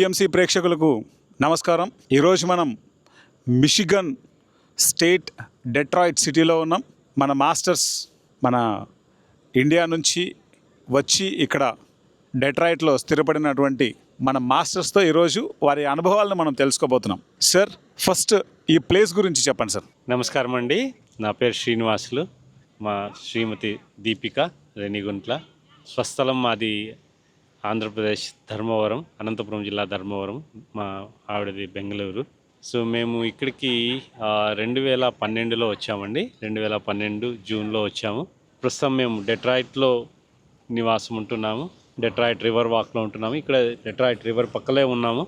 PMC ప్రేక్షకులకు నమస్కారం. ఈరోజు మనం మిషిగన్ స్టేట్ డెట్రాయిట్ సిటీలో ఉన్నాం. మన మాస్టర్స్ మన ఇండియా నుంచి వచ్చి ఇక్కడ డెట్రాయిట్లో స్థిరపడినటువంటి మన మాస్టర్స్తో ఈరోజు వారి అనుభవాలను మనం తెలుసుకోబోతున్నాం. సార్ ఫస్ట్ ఈ ప్లేస్ గురించి చెప్పండి సార్. నమస్కారం అండి. నా పేరు శ్రీనివాసులు. మా శ్రీమతి దీపిక రేణిగుంట్ల స్వస్థలం మాది ఆంధ్రప్రదేశ్ ధర్మవరం అనంతపురం జిల్లా ధర్మవరం మా ఆవిడది బెంగళూరు. సో మేము ఇక్కడికి రెండు వేల పన్నెండులో వచ్చామండి. రెండు వేల పన్నెండు జూన్లో వచ్చాము. ప్రస్తుతం మేము డెట్రాయిట్లో నివాసం ఉంటున్నాము. డెట్రాయిట్ రివర్ వాక్లో ఉంటున్నాము. ఇక్కడ డెట్రాయిట్ రివర్ పక్కలే ఉన్నాము.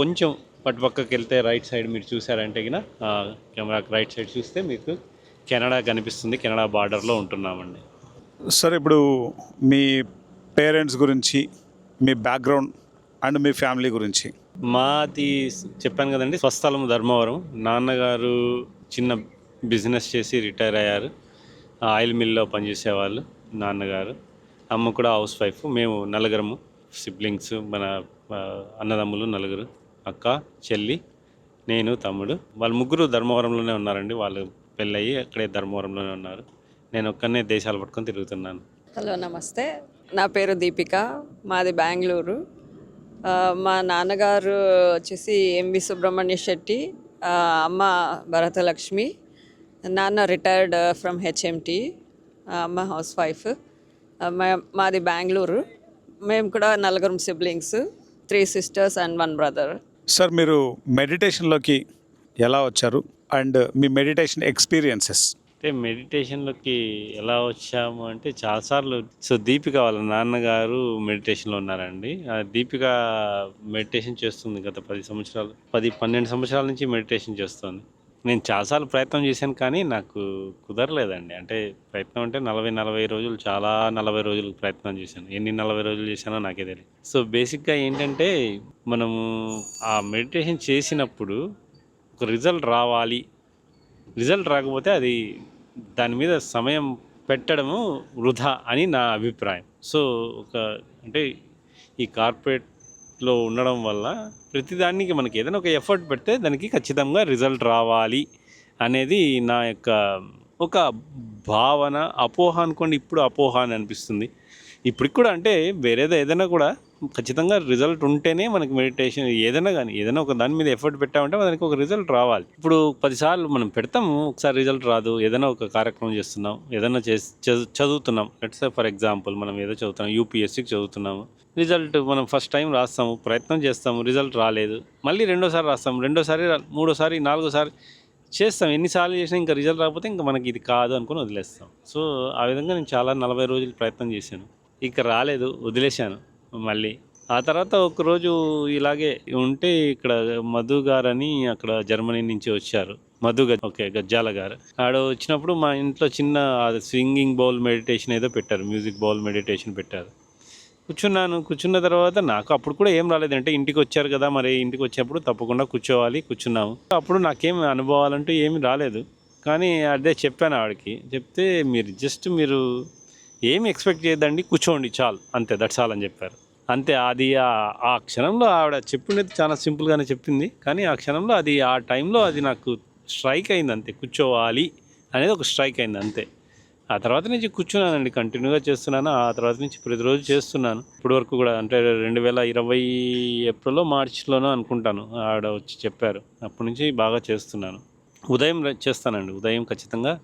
కొంచెం పట్టు పక్కకి వెళ్తే రైట్ సైడ్ మీరు చూసారంటే గిన కెమెరాకి రైట్ సైడ్ చూస్తే మీకు కెనడా కనిపిస్తుంది. కెనడా బార్డర్లో ఉంటున్నామండి. సార్ ఇప్పుడు మీ పేరెంట్స్ గురించి మీ బ్యాక్గ్రౌండ్ అండ్ మీ ఫ్యామిలీ గురించి. మాది చెప్పాను కదండి స్వస్థలం ధర్మవరం. నాన్నగారు చిన్న బిజినెస్ చేసి రిటైర్ అయ్యారు. ఆయిల్ మిల్లో పనిచేసేవాళ్ళు నాన్నగారు. అమ్మ కూడా హౌస్ వైఫ్ మేము నలుగురము సిబ్లింగ్స్ మన అన్నదమ్ములు నలుగురు అక్క చెల్లి నేను తమ్ముడు. వాళ్ళు ముగ్గురు ధర్మవరంలోనే ఉన్నారండి. వాళ్ళు పెళ్ళయి అక్కడే ధర్మవరంలోనే ఉన్నారు. నేను ఒక్కనే దేశాలు పట్టుకొని తిరుగుతున్నాను. హలో నమస్తే. నా పేరు దీపిక మాది బెంగళూరు. మా నాన్నగారు వచ్చేసి ఎంవి సుబ్రహ్మణ్య శెట్టి అమ్మ భరతలక్ష్మి నాన్న రిటైర్డ్ ఫ్రమ్ హెచ్ఎంటి అమ్మ హౌస్ వైఫ్. మాది బెంగళూరు. మేము కూడా నలుగురు siblings three sisters and one brother. Sir మీరు మెడిటేషన్లోకి ఎలా వచ్చారు? అండ్ మీ మెడిటేషన్ ఎక్స్పీరియన్సెస్? అంటే మెడిటేషన్లోకి ఎలా వచ్చాము అంటే చాలాసార్లు సో దీపిక వాళ్ళ నాన్నగారు మెడిటేషన్లో ఉన్నారండి. దీపిక మెడిటేషన్ చేస్తుంది గత పది సంవత్సరాలు పది పన్నెండు సంవత్సరాల నుంచి మెడిటేషన్ చేస్తుంది. నేను చాలాసార్లు ప్రయత్నం చేశాను కానీ నాకు కుదరలేదండి. అంటే ప్రయత్నం అంటే నలభై నలభై రోజులు చాలా నలభై రోజులు ప్రయత్నం చేశాను. ఎన్ని నలభై రోజులు చేశానో నాకే తెలియదు సో బేసిక్గా ఏంటంటే మనము ఆ మెడిటేషన్ చేసినప్పుడు ఒక రిజల్ట్ రావాలి రిజల్ట్ రాకపోతే అది దాని మీద సమయం పెట్టడము వృధా అని నా అభిప్రాయం. సో ఒక అంటే ఈ కార్పొరేట్లో ఉండడం వల్ల ప్రతిదానికి మనకి ఏదైనా ఒక ఎఫర్ట్ పెడితే దానికి ఖచ్చితంగా రిజల్ట్ రావాలి అనేది నా యొక్క ఒక భావన అపోహ అనుకోండి ఇప్పుడు అపోహ అని అనిపిస్తుంది. ఇప్పటికి కూడా అంటే వేరేది ఏదైనా కూడా ఖచ్చితంగా రిజల్ట్ ఉంటేనే మనకి మెడిటేషన్ ఏదైనా కానీ ఏదైనా ఒక దాని మీద ఎఫర్ట్ పెట్టామంటే మనకి ఒక రిజల్ట్ రావాలి. ఇప్పుడు పదిసార్లు మనం పెడతాము ఒకసారి రిజల్ట్ రాదు ఏదైనా ఒక కార్యక్రమం చేస్తున్నాం ఏదైనా చేసి చదు- చదువుతున్నాం. లెట్స్ ఫర్ ఎగ్జాంపుల్ మనం ఏదో చదువుతున్నాం యూపీఎస్సీకి చదువుతున్నాము. రిజల్ట్ మనం ఫస్ట్ టైం రాస్తాము ప్రయత్నం చేస్తాము రిజల్ట్ రాలేదు. మళ్ళీ రెండోసారి రాస్తాము రెండోసారి మూడోసారి నాలుగోసారి చేస్తాం. ఎన్నిసార్లు చేసినా ఇంకా రిజల్ట్ రాకపోతే ఇంకా మనకి ఇది కాదు అనుకుని వదిలేస్తాం. సో ఆ విధంగా నేను చాలా నలభై రోజులు ప్రయత్నం చేశాను. ఇక రాలేదు వదిలేశాను. మళ్ళీ. ఆ తర్వాత ఒకరోజు ఇలాగే ఉంటే ఇక్కడ మధు గారని అక్కడ జర్మనీ నుంచి వచ్చారు. మధు గజ ఓకే గజ్జాల గారు. ఆడ వచ్చినప్పుడు మా ఇంట్లో చిన్న స్వింగింగ్ బౌల్ మెడిటేషన్ ఏదో పెట్టారు. మ్యూజిక్ బౌల్ మెడిటేషన్ పెట్టారు. కూర్చున్నాను. కూర్చున్న తర్వాత నాకు అప్పుడు కూడా ఏం రాలేదు. అంటే ఇంటికి వచ్చారు కదా మరి ఇంటికి వచ్చినప్పుడు తప్పకుండా కూర్చోవాలి కూర్చున్నాము. అప్పుడు నాకేం అనుభవాలంటూ ఏమి రాలేదు. కానీ అదే చెప్పాను ఆవిడకి. చెప్తే మీరు జస్ట్ మీరు ఏమి ఎక్స్పెక్ట్ చేయొద్దండి కూర్చోండి చాలు. అంతే దట్స్ ఆల్ అని చెప్పారు. అంతే అది ఆ- క్షణంలో ఆవిడ చెప్పినది చాలా సింపుల్గానే చెప్పింది. కానీ ఆ క్షణంలో అది ఆ టైంలో అది నాకు స్ట్రైక్ అయింది అంతే కూర్చోవాలి అనేది ఒక స్ట్రైక్ అయింది అంతే. ఆ తర్వాత నుంచి కూర్చున్నానండి కంటిన్యూగా చేస్తున్నాను. ఆ తర్వాత నుంచి ప్రతిరోజు చేస్తున్నాను. ఇప్పటి వరకు కూడా అంటే రెండు వేల ఇరవై ఏప్రిల్లో మార్చిలోనో అనుకుంటాను ఆవిడ వచ్చి చెప్పారు. అప్పటి నుంచి బాగా చేస్తున్నాను. ఉదయం చేస్తానండి ఉదయం ఖచ్చితంగా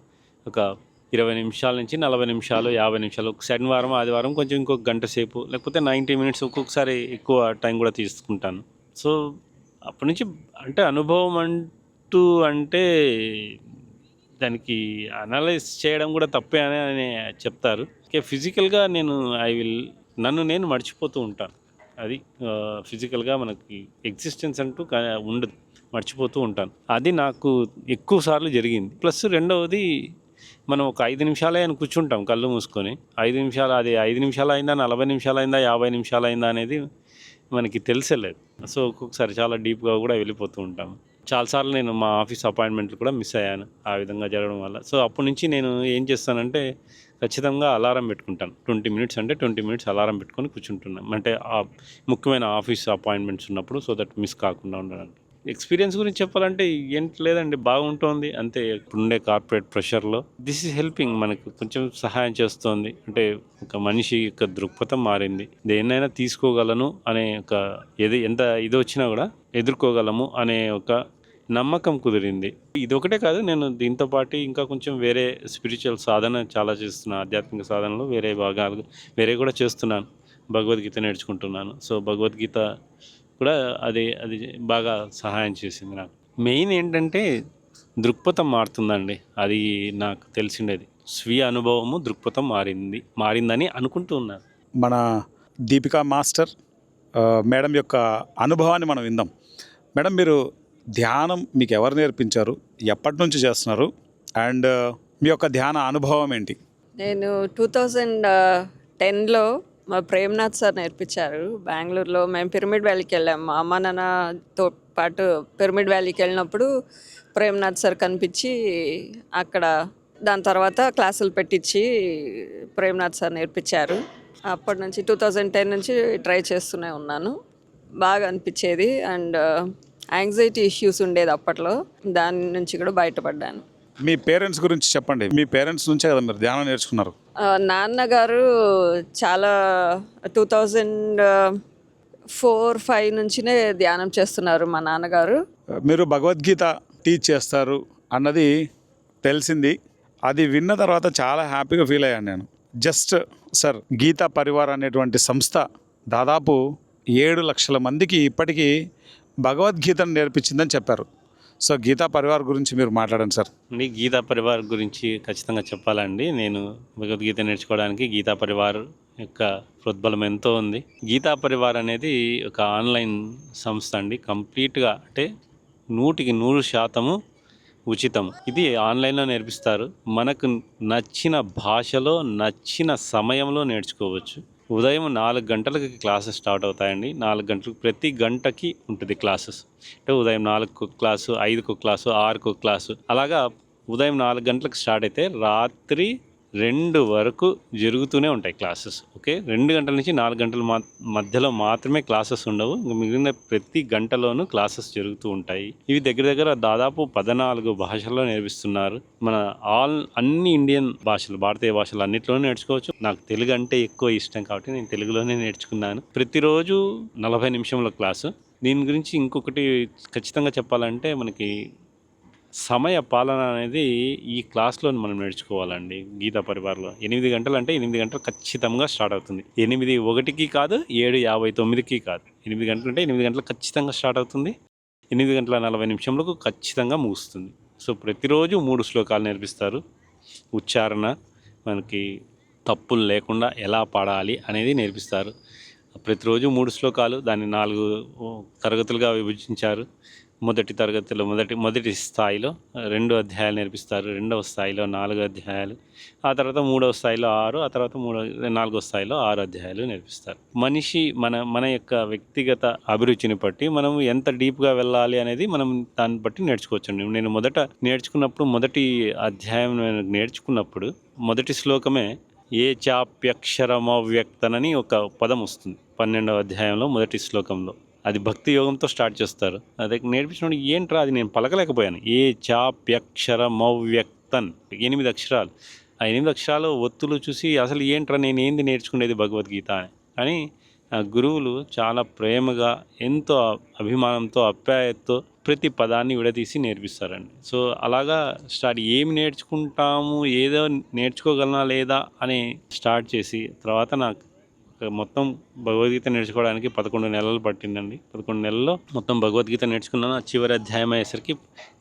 ఒక ఇరవై నిమిషాల నుంచి నలభై నిమిషాలు యాభై నిమిషాలు. శనివారం ఆదివారం కొంచెం ఇంకొక గంట సేపు లేకపోతే నైంటీ మినిట్స్ ఒక్కొక్కసారి ఎక్కువ టైం కూడా తీసుకుంటాను. సో అప్పటి నుంచి అంటే అనుభవం అంటూ అంటే దానికి అనలైజ్ చేయడం కూడా తప్పే అని అని చెప్తారు. ఓకే ఫిజికల్గా నేను ఐ విల్ నన్ను నేను మర్చిపోతూ ఉంటాను. అది ఫిజికల్గా మనకి ఎగ్జిస్టెన్స్ అంటూ ఉండదు. మర్చిపోతూ ఉంటాను. అది నాకు ఎక్కువ సార్లు జరిగింది. ప్లస్ రెండవది మనం ఒక ఐదు నిమిషాలే అని కూర్చుంటాం కళ్ళు మూసుకొని. ఐదు నిమిషాలు అది ఐదు నిమిషాలు అయిందా నలభై నిమిషాలు అయిందా యాభై నిమిషాలు అయిందా అనేది మనకి తెలిసలేదు. సో ఒక్కొక్కసారి చాలా డీప్గా కూడా వెళ్ళిపోతూ ఉంటాం. చాలాసార్లు నేను మా ఆఫీస్ అపాయింట్మెంట్లు కూడా మిస్ అయ్యాను ఆ విధంగా జరగడం వల్ల. సో అప్పటి నుంచి నేను ఏం చేస్తానంటే ఖచ్చితంగా అలారం పెట్టుకుంటాను. ట్వంటీ మినిట్స్ అంటే ట్వంటీ మినిట్స్ అలారం పెట్టుకొని కూర్చుంటున్నాను అంటే ఆ ముఖ్యమైన ఆఫీస్ అపాయింట్మెంట్స్ ఉన్నప్పుడు సో దట్ మిస్ కాకుండా ఉండడానికి. ఎక్స్పీరియన్స్ గురించి చెప్పాలంటే ఏంటి లేదండి బాగుంటుంది. అంతే ఇప్పుడుండే కార్పొరేట్ ప్రెషర్లో. దిస్ ఈజ్ హెల్పింగ్ మనకు కొంచెం సహాయం చేస్తోంది. అంటే ఒక మనిషి యొక్క దృక్పథం మారింది. దేన్నైనా తీసుకోగలను అనే ఒక ఏది ఎంత ఇది వచ్చినా కూడా ఎదుర్కోగలము అనే ఒక నమ్మకం కుదిరింది. ఇది ఒకటే కాదు నేను దీంతో పాటు ఇంకా కొంచెం వేరే స్పిరిచువల్ సాధన చాలా చేస్తున్నాను ఆధ్యాత్మిక సాధనలో వేరే భాగాలు వేరే కూడా చేస్తున్నాను. భగవద్గీత నేర్చుకుంటున్నాను. సో భగవద్గీత కూడా అది అది బాగా సహాయం చేసింది నాకు. మెయిన్ ఏంటంటే దృక్పథం మారుతుందండి. అది నాకు తెలిసిండేది. స్వీయ అనుభవము దృక్పథం మారింది మారిందని అనుకుంటూ ఉన్నాను. మన దీపికా మాస్టర్ మేడం యొక్క అనుభవాన్ని మనం విందాం. మేడం మీరు ధ్యానం మీకు ఎవరు నేర్పించారు? ఎప్పటి నుంచి చేస్తున్నారు? అండ్ మీ యొక్క ధ్యాన అనుభవం ఏంటి? నేను టూ థౌజండ్ టెన్లో మా ప్రేమ్నాథ్ సార్ నేర్పించారు బెంగళూరులో. మేము పిరమిడ్ వ్యాలీకి వెళ్ళాము మా అమ్మ నాన్నతో పాటు పిరమిడ్ వ్యాలీకి వెళ్ళినప్పుడు ప్రేమ్నాథ్ సార్ కనిపించి అక్కడ దాని తర్వాత క్లాసులు పెట్టించి ప్రేమ్నాథ్ సార్ నేర్పించారు. అప్పటి నుంచి టూ థౌజండ్ టెన్ నుంచి ట్రై చేస్తూనే ఉన్నాను. బాగా అనిపించేది. అండ్ యాంగ్జైటీ ఇష్యూస్ ఉండేది అప్పట్లో. దాని నుంచి కూడా బయటపడ్డాను. మీ పేరెంట్స్ గురించి చెప్పండి. మీ పేరెంట్స్ నుంచే కదా మీరు ధ్యానం నేర్చుకున్నారు? నాన్నగారు చాలా టూ థౌజండ్ ఫోర్ ఫైవ్ నుంచినే ధ్యానం చేస్తున్నారు మా నాన్నగారు. మీరు భగవద్గీత టీచ్ చేస్తారు అన్నది తెలిసింది. అది విన్న తర్వాత చాలా హ్యాపీగా ఫీల్ అయ్యాను నేను. జస్ట్ సార్ గీతా పరివార్ అనేటువంటి సంస్థ దాదాపు ఏడు లక్షల మందికి ఇప్పటికీ భగవద్గీతను నేర్పించిందని చెప్పారు. సో గీతా పరివార్ గురించి మీరు మాట్లాడండి సార్. అండి గీతా పరివార్ గురించి ఖచ్చితంగా చెప్పాలండి. నేను భగవద్గీత నేర్చుకోవడానికి గీతా పరివార్ యొక్క ప్రోద్బలం ఎంతో ఉంది. గీతా పరివార్ అనేది ఒక ఆన్లైన్ సంస్థ అండి. కంప్లీట్గా అంటే నూటికి నూరు శాతము ఉచితం ఇది ఆన్లైన్లో నేర్పిస్తారు. మనకు నచ్చిన భాషలో నచ్చిన సమయంలో నేర్చుకోవచ్చు. ఉదయం నాలుగు గంటలకు క్లాసెస్ స్టార్ట్ అవుతాయండి. నాలుగు గంటలకు ప్రతి గంటకి ఉంటుంది క్లాసెస్. అంటే ఉదయం నాలుగు క్లాసు ఐదుకు క్లాసు ఆరుకు క్లాసు. అలాగా ఉదయం నాలుగు గంటలకు స్టార్ట్ అయితే రాత్రి రెండు వరకు జరుగుతూనే ఉంటాయి క్లాసెస్ ఓకే? రెండు గంటల నుంచి నాలుగు గంటల మా మధ్యలో మాత్రమే క్లాసెస్ ఉండవు. ఇంకా మిగిలిన ప్రతి గంటలోనూ క్లాసెస్ జరుగుతూ ఉంటాయి. ఇవి దగ్గర దగ్గర దాదాపు పద్నాలుగు భాషల్లో నేర్పిస్తున్నారు. మన ఆల్ అన్ని ఇండియన్ భాషలు భారతీయ భాషలు అన్నిట్లోనూ నేర్చుకోవచ్చు. నాకు తెలుగు అంటే ఎక్కువ ఇష్టం కాబట్టి నేను తెలుగులోనే నేర్చుకున్నాను. ప్రతిరోజు నలభై నిమిషంలో క్లాసు. దీని గురించి ఇంకొకటి ఖచ్చితంగా చెప్పాలంటే మనకి సమయ పాలన అనేది ఈ క్లాస్లో మనం నేర్చుకోవాలండి. గీతా పరివార్లో ఎనిమిది గంటలు అంటే ఎనిమిది గంటలు ఖచ్చితంగా స్టార్ట్ అవుతుంది. ఎనిమిది ఒకటికి కాదు ఏడు యాభై తొమ్మిదికి కాదు. ఎనిమిది గంటలు అంటే ఎనిమిది గంటలు ఖచ్చితంగా స్టార్ట్ అవుతుంది. ఎనిమిది గంటల నలభై నిమిషంలకు ఖచ్చితంగా ముగుస్తుంది. సో ప్రతిరోజు మూడు శ్లోకాలు నేర్పిస్తారు. ఉచ్చారణ మనకి తప్పులు లేకుండా ఎలా పాడాలి అనేది నేర్పిస్తారు. ప్రతిరోజు మూడు శ్లోకాలు దాన్ని నాలుగు తరగతులుగా విభజించారు. మొదటి తరగతిలో మొదటి మొదటి స్థాయిలో రెండు అధ్యాయాలు నేర్పిస్తారు. రెండవ స్థాయిలో నాలుగు అధ్యాయాలు ఆ తర్వాత మూడవ స్థాయిలో ఆరు ఆ తర్వాత మూడవ నాలుగో స్థాయిలో ఆరు అధ్యాయాలు నేర్పిస్తారు. మనిషి మన మన యొక్క వ్యక్తిగత అభిరుచిని బట్టి మనం ఎంత డీప్గా వెళ్ళాలి అనేది మనం దాన్ని బట్టి నేర్చుకోవచ్చండి. నేను మొదట నేర్చుకున్నప్పుడు మొదటి అధ్యాయం నేను నేర్చుకున్నప్పుడు మొదటి శ్లోకమే ఏ చాప్యక్షరమవ్యక్తనని ఒక పదం వస్తుంది. పన్నెండవ అధ్యాయంలో మొదటి శ్లోకంలో. అది భక్తి యోగంతో స్టార్ట్ చేస్తారు. అదే నేర్పించినప్పుడు ఏంట్రా అది నేను పలకలేకపోయాను. ఏ చాప్యక్షర మవ్యక్తన్ ఎనిమిది అక్షరాలు. ఆ ఎనిమిది అక్షరాలు ఒత్తులు చూసి అసలు ఏంట్రా నేను ఏంది నేర్చుకునేది భగవద్గీత అని. కానీ ఆ గురువులు చాలా ప్రేమగా ఎంతో అభిమానంతో అప్యాయతతో ప్రతి పదాన్ని విడదీసి నేర్పిస్తారండి. సో అలాగా స్టార్ట్ ఏమి నేర్చుకుంటాము ఏదో నేర్చుకోగలనా లేదా అని స్టార్ట్ చేసి తర్వాత నాకు మొత్తం భగవద్గీత నేర్చుకోవడానికి పదకొండు నెలలు పట్టిందండి. పదకొండు నెలల్లో మొత్తం భగవద్గీత నేర్చుకున్నాను. ఆ చివరి అధ్యాయం అయ్యేసరికి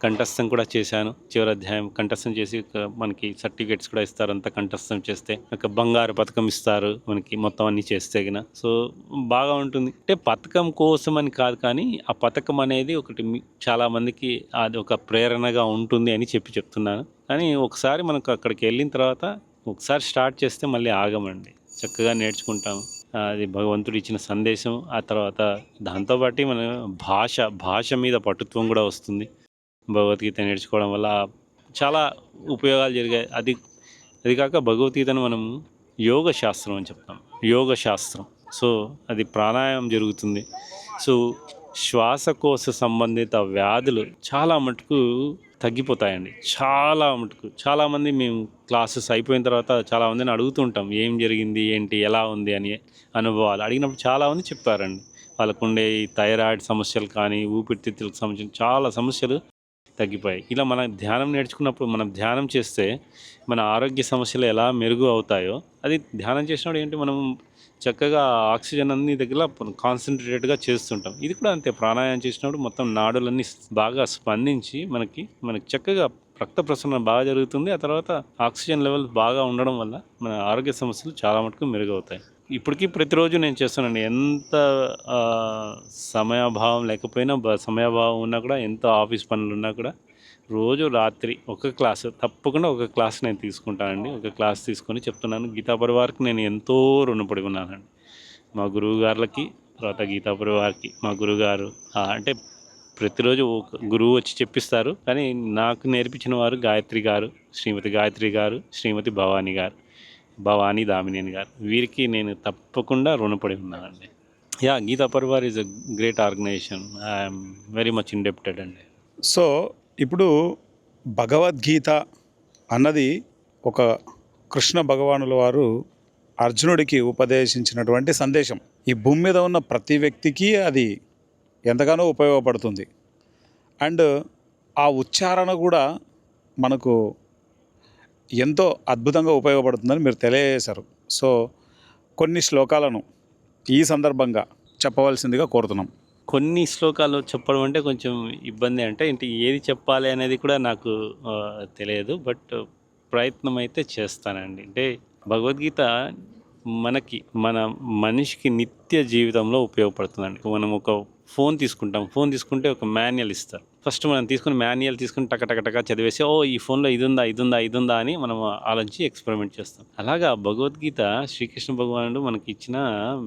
కంఠస్థం కూడా చేశాను. చివరి అధ్యాయం కంఠస్థం చేసి మనకి సర్టిఫికేట్స్ కూడా ఇస్తారు. అంత కంఠస్థం చేస్తే ఒక బంగారు పథకం ఇస్తారు మనకి మొత్తం అన్ని చేస్తే గిన సో బాగా ఉంటుంది. అంటే పథకం కోసం అని కాదు కానీ ఆ పథకం అనేది ఒకటి చాలా మందికి అది ఒక ప్రేరణగా ఉంటుంది అని చెప్పి చెప్తున్నాను. కానీ ఒకసారి మనకు అక్కడికి వెళ్ళిన తర్వాత ఒకసారి స్టార్ట్ చేస్తే మళ్ళీ ఆగమండి. చక్కగా నేర్చుకుంటాం. అది భగవంతుడు ఇచ్చిన సందేశం ఆ తర్వాత దాంతోపాటు మన భాష భాష మీద పటుత్వం కూడా వస్తుంది. భగవద్గీత నేర్చుకోవడం వల్ల చాలా ఉపయోగాలు జరిగాయి. అది అది కాక భగవద్గీతను మనం యోగ శాస్త్రం అని చెప్తాం. యోగ శాస్త్రం. సో అది ప్రాణాయామం జరుగుతుంది. సో శ్వాసకోశ సంబంధిత వ్యాధులు చాలా మటుకు తగ్గిపోతాయండి. చాలా మటుకు చాలామంది మేము క్లాసెస్ అయిపోయిన తర్వాత చాలామందిని అడుగుతుంటాం ఏం జరిగింది? ఏంటి? ఎలా ఉంది? అని అనుభవాలు. అడిగినప్పుడు చాలామంది చెప్పారండి. వాళ్ళకుండే ఈ థైరాయిడ్ సమస్యలు కానీ ఊపిరితిత్తులకు సంబంధించిన చాలా సమస్యలు తగ్గిపోయాయి. ఇలా మనం ధ్యానం నేర్చుకున్నప్పుడు మనం ధ్యానం చేస్తే మన ఆరోగ్య సమస్యలు ఎలా మెరుగు అవుతాయో అది ధ్యానం చేసినప్పుడు ఏంటి మనం చక్కగా ఆక్సిజన్ అన్ని దగ్గర కాన్సన్ట్రేటెడ్గా చేస్తుంటాం. ఇది కూడా అంతే ప్రాణాయామం చేసినప్పుడు మొత్తం నాడులన్నీ బాగా స్పందించి మనకి మనకి చక్కగా రక్త ప్రసరణ బాగా జరుగుతుంది. ఆ తర్వాత ఆక్సిజన్ లెవెల్ బాగా ఉండడం వల్ల మన ఆరోగ్య సమస్యలు చాలా మటుకు మెరుగవుతాయి. ఇప్పటికీ ప్రతిరోజు నేను చేస్తానండి. ఎంత సమయాభావం లేకపోయినా బ- సమయాభావం ఉన్నా కూడా ఎంత ఆఫీస్ పనులు ఉన్నా కూడా రోజు రాత్రి ఒక క్లాస్ తప్పకుండా ఒక క్లాస్ నేను తీసుకుంటానండి. ఒక క్లాస్ తీసుకొని చెప్తున్నాను. గీతా పరివార్కి నేను ఎంతో రుణపడి ఉన్నానండి. మా గురువుగారులకి తర్వాత గీతా పరివార్కి మా గురువుగారు అంటే ప్రతిరోజు ఒక గురువు వచ్చి చెప్పిస్తారు. కానీ నాకు నేర్పించిన వారు గాయత్రి గారు శ్రీమతి గాయత్రి గారు శ్రీమతి భవానీ గారు భవానీ దామినేని గారు. వీరికి నేను తప్పకుండా రుణపడి ఉన్నానండి. Yeah Geeta Parivar is a great organisation. I'm very much indebted అండి. సో ఇప్పుడు భగవద్గీత అన్నది ఒక కృష్ణ భగవానుల వారు అర్జునుడికి ఉపదేశించినటువంటి సందేశం. ఈ భూమి మీద ఉన్న ప్రతి వ్యక్తికి అది ఎంతగానో ఉపయోగపడుతుంది. అండ్ ఆ ఉచ్చారణ కూడా మనకు ఎంతో అద్భుతంగా ఉపయోగపడుతుందని మీరు తెలియజేశారు. సో కొన్ని శ్లోకాలను ఈ సందర్భంగా చెప్పవలసిందిగా కోరుతున్నాం. కొన్ని శ్లోకాలు చెప్పడం అంటే కొంచెం ఇబ్బంది అంటే ఇంటి ఏది చెప్పాలి అనేది కూడా నాకు తెలియదు. బట్ ప్రయత్నం అయితే చేస్తానండి. అంటే భగవద్గీత మనకి మన మనిషికి నిత్య జీవితంలో ఉపయోగపడుతుందండి. మనం ఒక ఫోన్ తీసుకుంటాం. ఫోన్ తీసుకుంటే ఒక మాన్యువల్ ఇస్తారు. ఫస్ట్ మనం తీసుకుని మాన్యువల్ తీసుకుని టక టక టక చదివేసి ఓ ఈ ఫోన్లో ఇది ఉందా ఇది ఉందా ఇది ఉందా అని మనం ఆలోచించి ఎక్స్పెరిమెంట్ చేస్తాం. అలాగా భగవద్గీత శ్రీకృష్ణ భగవానుడు మనకి ఇచ్చిన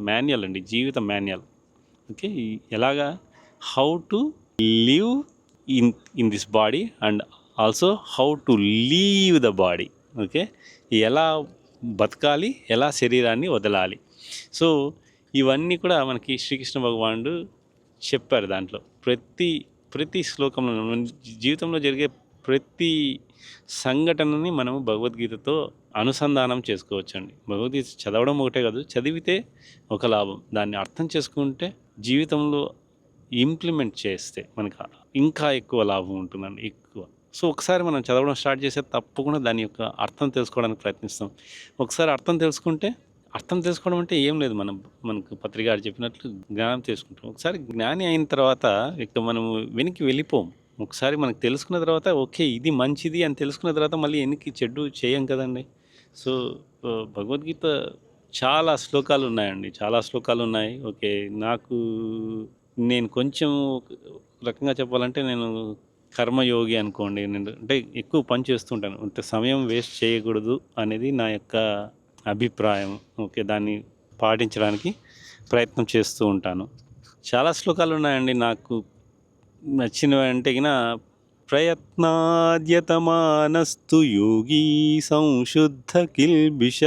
మాన్యువల్ అండి జీవిత మాన్యువల్. ఓకే ఎలాగా? How to live in in this body and also how to leave the body okay ఎలా బతకాలి ఎలా శరీరాన్ని వదలాలి. సో ఇవన్నీ కూడా మనకి శ్రీకృష్ణ భగవానుడు చెప్పారు దాంట్లో. ప్రతి ప్రతి శ్లోకంలో జీవితంలో జరిగే ప్రతి సంఘటనని మనము భగవద్గీతతో అనుసంధానం చేసుకోవచ్చండి. భగవద్గీత చదవడం ఒకటే కాదు చదివితే ఒక లాభం. దాన్ని అర్థం చేసుకుంటే జీవితంలో ఇంప్లిమెంట్ చేస్తే మనకు ఇంకా ఎక్కువ లాభం ఉంటుందండి ఎక్కువ. సో ఒకసారి మనం చదవడం స్టార్ట్ చేస్తే తప్పకుండా దాని యొక్క అర్థం తెలుసుకోవడానికి ప్రయత్నిస్తాం. ఒకసారి అర్థం తెలుసుకుంటే అర్థం తెలుసుకోవడం అంటే ఏం లేదు. మనం మనకు పత్రికారు చెప్పినట్లు జ్ఞానం తెలుసుకుంటాం. ఒకసారి జ్ఞాని అయిన తర్వాత ఇక మనము వెనక్కి వెళ్ళిపోం ఒకసారి మనకు తెలుసుకున్న తర్వాత ఓకే ఇది మంచిది అని తెలుసుకున్న తర్వాత మళ్ళీ వెనక్కి చెడ్డు చేయం కదండి. సో భగవద్గీత చాలా శ్లోకాలు ఉన్నాయండి. చాలా శ్లోకాలు ఉన్నాయి. ఓకే. నాకు నేను కొంచెం ఒక రకంగా చెప్పాలంటే నేను కర్మయోగి అనుకోండి. నేను అంటే ఎక్కువ పని చేస్తుంటాను. అంటే సమయం వేస్ట్ చేయకూడదు అనేది నా యొక్క అభిప్రాయం. ఓకే. దాన్ని పాటించడానికి ప్రయత్నం చేస్తూ ఉంటాను. చాలా శ్లోకాలు ఉన్నాయండి. నాకు నచ్చినవి అంటే ప్రయత్నాద్యతమానస్తు యోగీ సంశుద్ధ కిల్బిష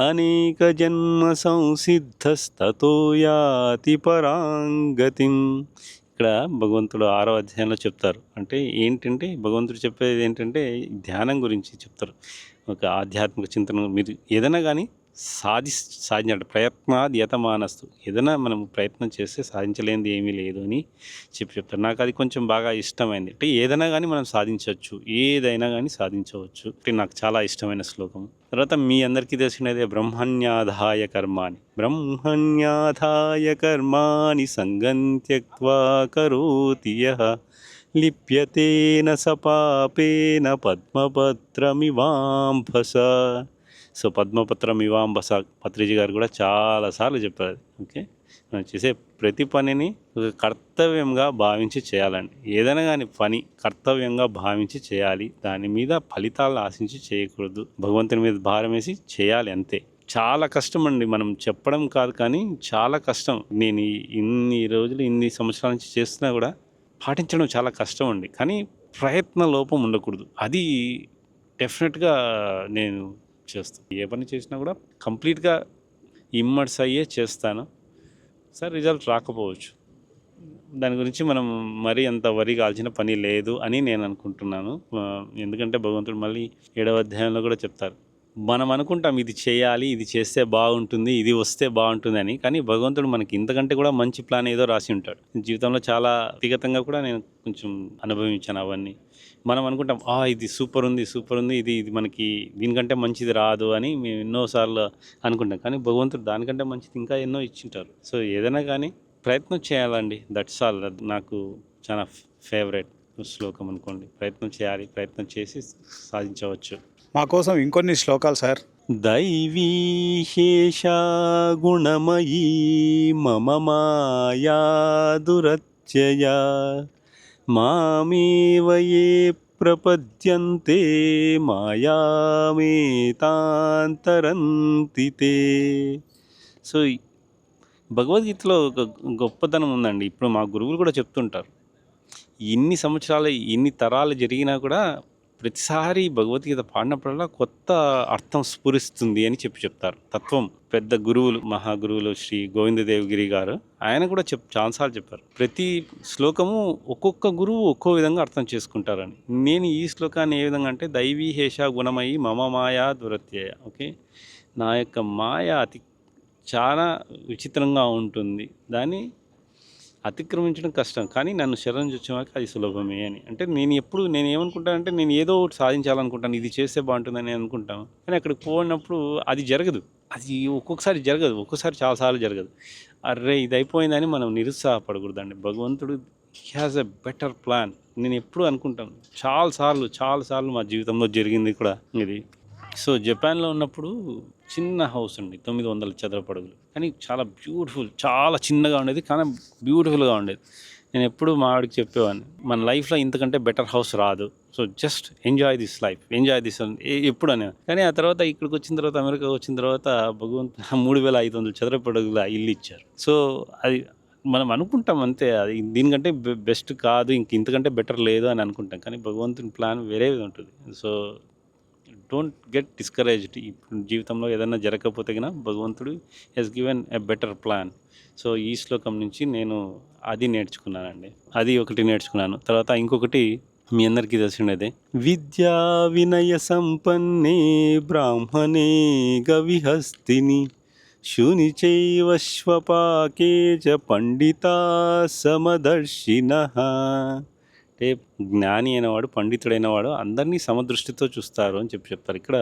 అనేక జన్మ సంసిద్ధస్తతో యాతి పరాంగతిం. ఇక్కడ భగవంతుడు ఆరో అధ్యాయంలో చెప్తారు. అంటే ఏంటంటే భగవంతుడు చెప్పేది ఏంటంటే ధ్యానం గురించి చెప్తారు. ఒక ఆధ్యాత్మిక చింతన మీరు ఏదైనా కానీ సాధి సాధించాలి ప్రయత్నాది యతమానస్తు. ఏదైనా మనం ప్రయత్నం చేస్తే సాధించలేనిది ఏమీ లేదు అని చెప్పి చెప్తారు. నాకు అది కొంచెం బాగా ఇష్టమైంది. అంటే ఏదైనా కానీ మనం సాధించవచ్చు. ఏదైనా కానీ సాధించవచ్చు. అంటే నాకు చాలా ఇష్టమైన శ్లోకం. తర్వాత మీ అందరికీ తెలిసినదే బ్రహ్మణ్యాధాయ కర్మాని బ్రహ్మణ్యాధాయ కర్మాని సంగం త్యక్వా కరోతి లిప్యతేన సపాపేన పద్మపత్రమివాంభస. సో పద్మపత్రం ఇవాంబస పత్రిజీ గారు కూడా చాలాసార్లు చెప్పారు. ఓకే? మనం చేసే ప్రతి పనిని ఒక కర్తవ్యంగా భావించి చేయాలండి. ఏదైనా కానీ పని కర్తవ్యంగా భావించి చేయాలి. దాని మీద ఫలితాలను ఆశించి చేయకూడదు. భగవంతుని మీద భారం వేసి చేయాలి అంతే. చాలా కష్టం అండి మనం చెప్పడం కాదు కానీ చాలా కష్టం. నేను ఇన్ని రోజులు ఇన్ని సంవత్సరాల నుంచి చేస్తున్నా కూడా పాటించడం చాలా కష్టం అండి. కానీ ప్రయత్న లోపం ఉండకూడదు. అది డెఫినెట్గా నేను చేస్తాను. ఏ పని చేసినా కూడా కంప్లీట్గా ఇమ్మర్స్ అయ్యే చేస్తాను. సార్ రిజల్ట్ రాకపోవచ్చు. దాని గురించి మనం మరీ అంత వరి కాల్చిన పని లేదు అని నేను అనుకుంటున్నాను. ఎందుకంటే భగవంతుడు మళ్ళీ ఏడవ అధ్యాయంలో కూడా చెప్తారు. మనం అనుకుంటాం ఇది చేయాలి ఇది చేస్తే బాగుంటుంది ఇది వస్తే బాగుంటుంది అని. కానీ భగవంతుడు మనకి ఇంతకంటే కూడా మంచి ప్లాన్ ఏదో రాసి ఉంటాడు. జీవితంలో చాలా వ్యక్తిగతంగా కూడా నేను కొంచెం అనుభవించాను అవన్నీ. మనం అనుకుంటాం ఆ ఇది సూపర్ ఉంది సూపర్ ఉంది ఇది ఇది మనకి దీనికంటే మంచిది రాదు అని మేము ఎన్నోసార్లు అనుకుంటాం. కానీ భగవంతుడు దానికంటే మంచిది ఇంకా ఎన్నో ఇచ్చింటారు. సో ఏదైనా కానీ ప్రయత్నం చేయాలండి. దట్స్ ఆల్ నాకు చాలా ఫేవరెట్ శ్లోకం అనుకోండి. ప్రయత్నం చేయాలి ప్రయత్నం చేసి సాధించవచ్చు. మా కోసం ఇంకొన్ని శ్లోకాలు సార్. దైవీశేషా గుణమయీ మమ మాయా దురత్యయ మామేవయే ప్రపద్యంతే మాయామేతాంతరంతి సో భగవద్గీతలో ఒక గొప్పతనం ఉందండి. ఇప్పుడు మా గురువులు కూడా చెప్తుంటారు. ఇన్ని సంవత్సరాలు ఇన్ని తరాలు జరిగినా కూడా ప్రతిసారి భగవద్గీత పాడినప్పుడల్లా కొత్త అర్థం స్ఫురిస్తుంది అని చెప్పి చెప్తారు. తత్వం పెద్ద గురువులు మహాగురువులు శ్రీ గోవిందదేవగిరి గారు ఆయన కూడా చెప్ చాలాసార్లు చెప్పారు. ప్రతి శ్లోకము ఒక్కొక్క గురువు ఒక్కో విధంగా అర్థం చేసుకుంటారని. నేను ఈ శ్లోకాన్ని ఏ విధంగా అంటే దైవీ హేష గుణమయి మమ మాయా దురత్యయ. ఓకే? నా యొక్క మాయ అతి చాలా విచిత్రంగా ఉంటుంది. దాన్ని అతిక్రమించడం కష్టం. కానీ నన్ను శరణ్ వచ్చేవాక అది సులభమే అని. అంటే నేను ఎప్పుడు నేను ఏమనుకుంటానంటే నేను ఏదో ఒకటి సాధించాలనుకుంటాను. ఇది చేస్తే బాగుంటుందని అనుకుంటాను. కానీ అక్కడికి పోయినప్పుడు అది జరగదు. అది ఒక్కొక్కసారి జరగదు. ఒక్కొక్కసారి చాలాసార్లు జరగదు. అర్రే ఇది అయిపోయిందని మనం నిరుత్సాహపడకూడదండి. భగవంతుడు హ్యాస్ ఎ బెటర్ ప్లాన్ నేను ఎప్పుడు అనుకుంటాను. చాలాసార్లు చాలాసార్లు మా జీవితంలో జరిగింది కూడా ఇది. సో జపాన్లో ఉన్నప్పుడు చిన్న హౌస్ అండి తొమ్మిది వందల చదరపడుగులు. కానీ చాలా బ్యూటిఫుల్ చాలా చిన్నగా ఉండేది కానీ బ్యూటిఫుల్గా ఉండేది. నేను ఎప్పుడు మా ఆవిడకి చెప్పేవాడిని మన లైఫ్లో ఇంతకంటే బెటర్ హౌస్ రాదు. So just enjoy this life enjoy this ఎప్పుడు అనే కానీ ఆ తర్వాత ఇక్కడికి వచ్చిన తర్వాత అమెరికా వచ్చిన తర్వాత భగవంతు మూడు వేల ఐదు వందల చదరపడుగుల ఇల్లు ఇచ్చారు. సో అది మనం అనుకుంటాం అంతే అది దీనికంటే బెస్ట్ కాదు ఇంక ఇంతకంటే బెటర్ లేదు అని అనుకుంటాం. కానీ భగవంతుని ప్లాన్ వేరే విధంగా ఉంటుంది. సో డోంట్ గెట్ డిస్కరేజ్డ్ ఇప్పుడు జీవితంలో ఏదైనా జరగకపోతే కన్నా భగవంతుడు he's given a better plan so ఈ శ్లోకం నుంచి నేను అది నేర్చుకున్నానండి. అది ఒకటి నేర్చుకున్నాను. తర్వాత ఇంకొకటి మీ అందరికీ తెలిసిండేదే. విద్యా వినయ సంపన్నే బ్రాహ్మణే గవిహస్తిని శుని చైవశ్వపాకే చ పండితా సమదర్శిన. అంటే జ్ఞాని అయినవాడు పండితుడైనవాడు అందరినీ సమదృష్టితో చూస్తారు అని చెప్పి చెప్తారు. ఇక్కడ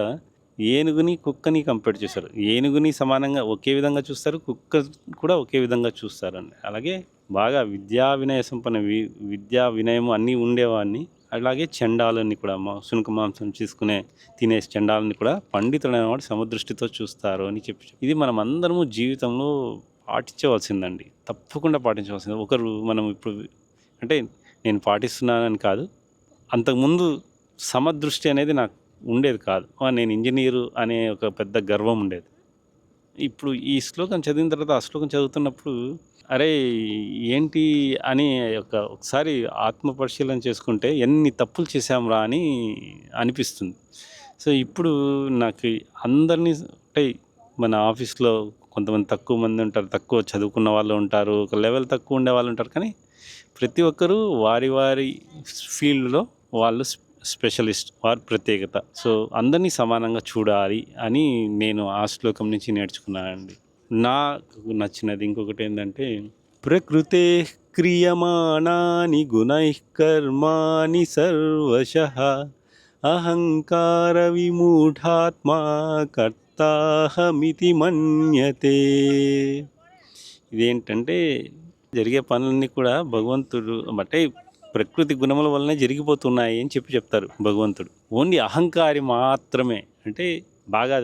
ఏనుగుని కుక్కని కంపేర్ చేశారు. ఏనుగుని సమానంగా ఒకే విధంగా చూస్తారు కుక్క కూడా ఒకే విధంగా చూస్తారండి అలాగే బాగా విద్యా వినయ సంపన్న వి విద్యా వినయము అన్నీ ఉండేవాడిని. అలాగే చండాలని కూడా మా సునక మాంసం తీసుకునే తినే చండాలని కూడా పండితుడైన వాడు సమదృష్టితో చూస్తారు అని చెప్పి ఇది మనం అందరము జీవితంలో పాటించవలసిందండి. తప్పకుండా పాటించవలసింది. ఒకరు మనం ఇప్పుడు అంటే నేను పాటిస్తున్నానని కాదు. అంతకుముందు సమదృష్టి అనేది నాకు ఉండేది కాదు. నేను ఇంజనీరు అనే ఒక పెద్ద గర్వం ఉండేది. ఇప్పుడు ఈ శ్లోకం చదివిన తర్వాత ఆ శ్లోకం చదువుతున్నప్పుడు అరే ఏంటి అని ఒక ఒకసారి ఆత్మ పరిశీలన చేసుకుంటే ఎన్ని తప్పులు చేశాంరా అని అనిపిస్తుంది. సో ఇప్పుడు నాకు అందరినీ అంటే మన ఆఫీస్లో కొంతమంది తక్కువ మంది ఉంటారు తక్కువ చదువుకున్న వాళ్ళు ఉంటారు ఒక లెవెల్ తక్కువ ఉండే వాళ్ళు ఉంటారు కానీ ప్రతి ఒక్కరూ వారి వారి ఫీల్డ్లో వాళ్ళు స్పెషలిస్ట్ వారి ప్రత్యేకత. సో అందరినీ సమానంగా చూడాలి అని నేను ఆ శ్లోకం నుంచి నేర్చుకున్నానండి. నాకు నచ్చినది ఇంకొకటి ఏంటంటే ప్రకృతే క్రియమాణాని గుణై కర్మాణి సర్వశ అహంకార విమూఢాత్మా కర్తాహమితి మన్యతే. ఇదేంటంటే జరిగే పనులన్నీ కూడా భగవంతుడు అంటే ప్రకృతి గుణముల వల్లనే జరిగిపోతున్నాయి అని చెప్పి చెప్తారు భగవంతుడు. ఓన్లీ అహంకారి మాత్రమే అంటే బాగా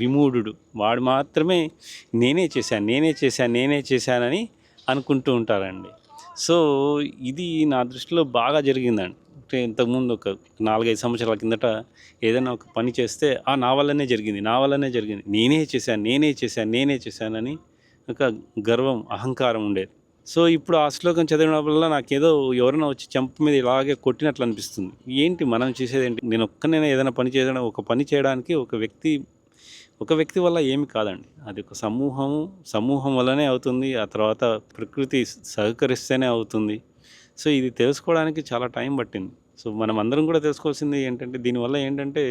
విమూఢుడు వాడు మాత్రమే నేనే చేశాను నేనే చేశాను నేనే చేశానని అనుకుంటూ ఉంటారండి. సో ఇది నా దృష్టిలో బాగా జరిగిందండి. అంటే ఇంతకుముందు ఒక నాలుగైదు సంవత్సరాల కిందట ఏదైనా ఒక పని చేస్తే ఆ నా వల్లనే జరిగింది నా వల్లనే జరిగింది నేనే చేశాను నేనే చేశాను నేనే చేశానని ఒక గర్వం అహంకారం ఉండేది. సో ఇప్పుడు ఆ శ్లోకం చదివిన వల్ల నాకేదో ఎవరైనా వచ్చి చెంప మీద ఇలాగే కొట్టినట్లు అనిపిస్తుంది. ఏంటి మనం చేసేది ఏంటి నేను ఒక్కనైనా ఏదైనా పని చేయడం ఒక పని చేయడానికి ఒక వ్యక్తి ఒక వ్యక్తి వల్ల ఏమి కాదండి. అది ఒక సమూహం సమూహం వల్లనే అవుతుంది ఆ తర్వాత ప్రకృతి సహకరిస్తేనే అవుతుంది. సో ఇది తెలుసుకోవడానికి చాలా టైం పట్టింది. సో మనం అందరం కూడా తెలుసుకోవాల్సింది ఏంటంటే దీనివల్ల ఏంటంటే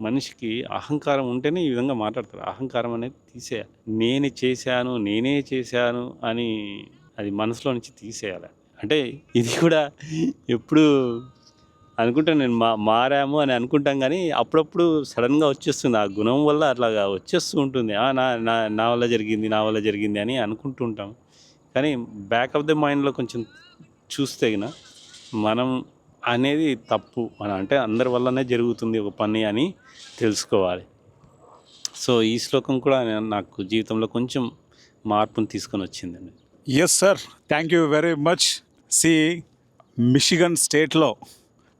మనిషికి అహంకారం ఉంటేనే ఈ విధంగా మాట్లాడతారు. అహంకారం అనేది తీసేయాలి. నేను చేశాను నేనే చేశాను అని అది మనసులో నుంచి తీసేయాలి. అంటే ఇది కూడా ఎప్పుడు అనుకుంటాను నేను మా మారాము అని అనుకుంటాం కానీ అప్పుడప్పుడు సడన్గా వచ్చేస్తుంది. ఆ గుణం వల్ల అట్లాగా వచ్చేస్తూ ఉంటుంది. "ఆ, నా నా నా వల్ల జరిగింది నా వల్ల జరిగింది అని అనుకుంటూ ఉంటాం. కానీ బ్యాక్ ఆఫ్ ద మైండ్లో కొంచెం చూస్తే గిన మనం అనేది తప్పు. మన అంటే అందరి వల్లనే జరుగుతుంది ఒక పని అని తెలుసుకోవాలి. సో ఈ శ్లోకం కూడా నాకు జీవితంలో కొంచెం మార్పును తీసుకొని వచ్చిందండి. Yes sir thank you very much C Michigan స్టేట్లో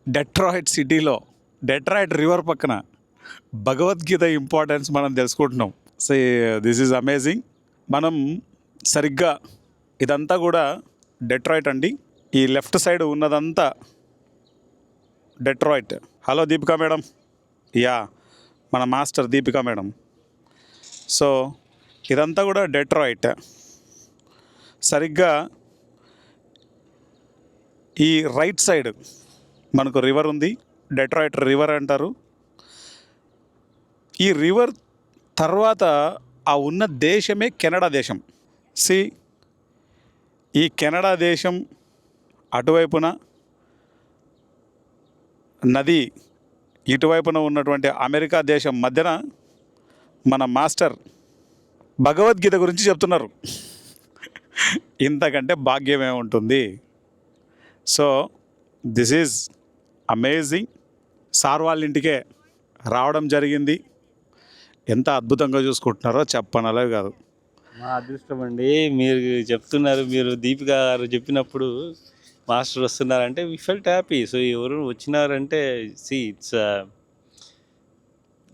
డెట్రాయిట్ సిటీలో డెట్రాయిట్ రివర్ పక్కన భగవద్గీత ఇంపార్టెన్స్ మనం తెలుసుకుంటున్నాం. సి దిస్ ఈజ్ అమేజింగ్ మనం సరిగ్గా ఇదంతా కూడా డెట్రాయిట్ అండి. ఈ లెఫ్ట్ సైడ్ ఉన్నదంతా Detroit hello Deepika madam. Yeah మన మాస్టర్ దీపికా మేడం. సో ఇదంతా కూడా డెట్రాయిట్ సరిగ్గా ఈ రైట్ సైడ్ మనకు రివర్ ఉంది డెట్రాయిట్ రివర్ అంటారు. ఈ రివర్ తర్వాత ఆ ఉన్న దేశమే కెనడా దేశం. సి ఈ కెనడా దేశం అటువైపున నది ఇటువైపున ఉన్నటువంటి అమెరికా దేశం మధ్యన మన మాస్టర్ భగవద్గీత గురించి చెప్తున్నారు. ఇంతకంటే భాగ్యమే ఉంటుంది. So this is amazing sir వాళ్ళ ఇంటికే రావడం జరిగింది. ఎంత అద్భుతంగా చూసుకుంటున్నారో చెప్పనలే కాదు. మా అదృష్టం అండి మీరు చెప్తున్నారు మీరు దీపిక గారు చెప్పినప్పుడు మాస్టర్ వస్తున్నారంటే వి ఫెల్ట్ హ్యాపీ సో ఎవరు వచ్చినారంటే సి ఇట్స్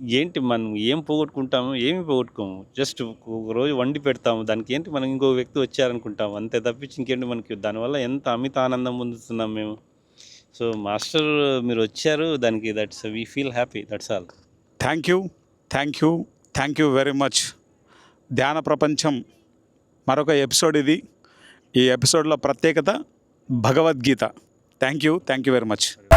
ఏంటి మనం ఏం పోగొట్టుకుంటాము? ఏమి పోగొట్టుకోము? జస్ట్ ఒక రోజు వండి పెడతాము. దానికి ఏంటి మనం ఇంకో వ్యక్తి వచ్చారనుకుంటాము. అంతే తప్పించి ఇంకేంటి మనకి? దానివల్ల ఎంత అమిత ఆనందం పొందుతున్నాం మేము. సో మాస్టర్ మీరు వచ్చారు. దానికి that's we feel happy that's all thank you thank you thank you very much ధ్యాన ప్రపంచం మరొక ఎపిసోడ్ ఇది. ఈ ఎపిసోడ్లో ప్రత్యేకత Bhagavad Gita. Thank you thank you very much